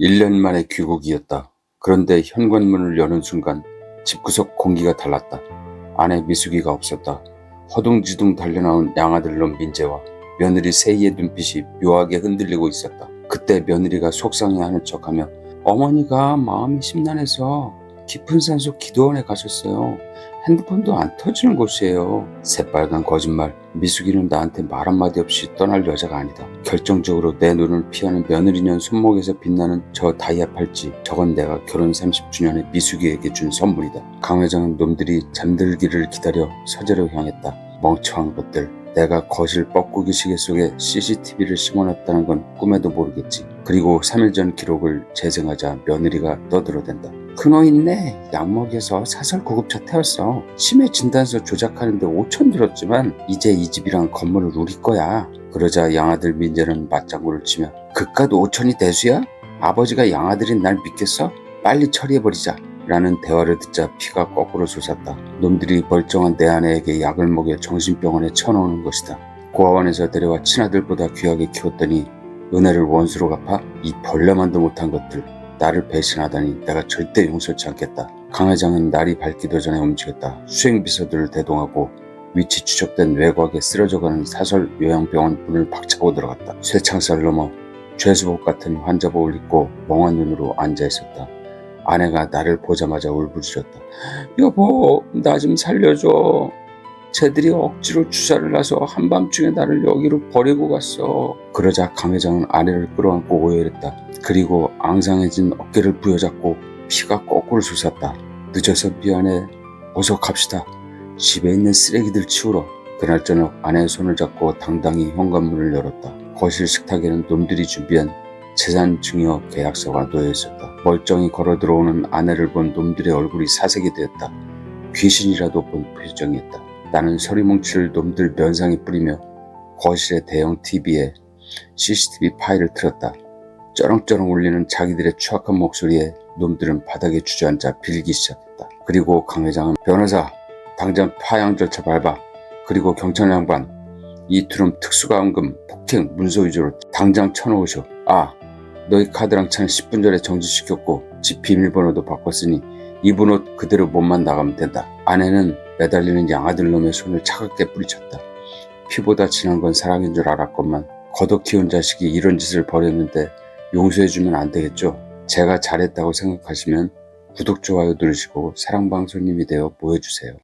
1년 만에 귀국이었다. 그런데 현관문을 여는 순간 집구석 공기가 달랐다. 안에 미숙이가 없었다. 허둥지둥 달려나온 양아들놈 민재와 며느리 세희의 눈빛이 묘하게 흔들리고 있었다. 그때 며느리가 속상해하는 척하며 어머니가 마음이 심란해서 깊은 산속 기도원에 가셨어요. 핸드폰도 안 터지는 곳이에요. 새빨간 거짓말. 미숙이는 나한테 말 한마디 없이 떠날 여자가 아니다. 결정적으로 내 눈을 피하는 며느리년 손목에서 빛나는 저 다이아 팔찌. 저건 내가 결혼 30주년에 미숙이에게 준 선물이다. 강 회장은 놈들이 잠들기를 기다려 서재로 향했다. 멍청한 것들. 내가 거실 뻐꾸기 시계 속에 CCTV를 심어놨다는 건 꿈에도 모르겠지. 그리고 3일 전 기록을 재생하자 며느리가 떠들어댄다. 그놈 있네. 약 먹여서 사설 구급차 태웠어. 치매 진단서 조작하는데 5천 들었지만 이제 이 집이랑 건물을 우리 거야. 그러자 양아들 민재는 맞장구를 치며 그깟 5천이 대수야? 아버지가 양아들인 날 믿겠어? 빨리 처리해버리자. 라는 대화를 듣자 피가 거꾸로 솟았다. 놈들이 멀쩡한 내 아내에게 약을 먹여 정신병원에 쳐넣는 것이다. 고아원에서 데려와 친아들보다 귀하게 키웠더니 은혜를 원수로 갚아? 이 벌레만도 못한 것들. 나를 배신하다니 내가 절대 용서치 않겠다. 강 회장은 날이 밝기도 전에 움직였다. 수행비서들을 대동하고 위치 추적된 외곽에 쓰러져가는 사설 요양병원 문을 박차고 들어갔다. 쇠창살 넘어 죄수복 같은 환자복을 입고 멍한 눈으로 앉아 있었다. 아내가 나를 보자마자 울부짖었다. 여보, 나 좀 살려줘. 쟤들이 억지로 주사를 놔서 한밤중에 나를 여기로 버리고 갔어. 그러자 강 회장은 아내를 끌어안고 오열했다. 그리고 앙상해진 어깨를 부여잡고 피가 거꾸로 솟았다. 늦어서 미안해. 어서 갑시다. 집에 있는 쓰레기들 치우러. 그날 저녁 아내의 손을 잡고 당당히 현관문을 열었다. 거실 식탁에는 놈들이 준비한 재산 증여 계약서가 놓여 있었다. 멀쩡히 걸어 들어오는 아내를 본 놈들의 얼굴이 사색이 되었다. 귀신이라도 본 표정이었다. 나는 서리 뭉칠 놈들 면상에 뿌리며 거실의 대형 TV에 CCTV 파일을 틀었다. 쩌렁쩌렁 울리는 자기들의 추악한 목소리에 놈들은 바닥에 주저앉아 빌기 시작했다. 그리고 강 회장은 변호사 당장 파양 절차 밟아. 그리고 경찰 양반 이 두름 특수가금금 폭행 문서 위조로 당장 쳐놓으쇼. 아 너희 카드랑 차는 10분 전에 정지시켰고 집 비밀번호도 바꿨으니 입은 옷 그대로 몸만 나가면 된다. 아내는 매달리는 양아들 놈의 손을 차갑게 뿌리쳤다. 피보다 진한 건 사랑인 줄 알았건만 걷어 키운 자식이 이런 짓을 벌였는데 용서해주면 안 되겠죠? 제가 잘했다고 생각하시면 구독, 좋아요 누르시고 사랑방송님이 되어 모여주세요.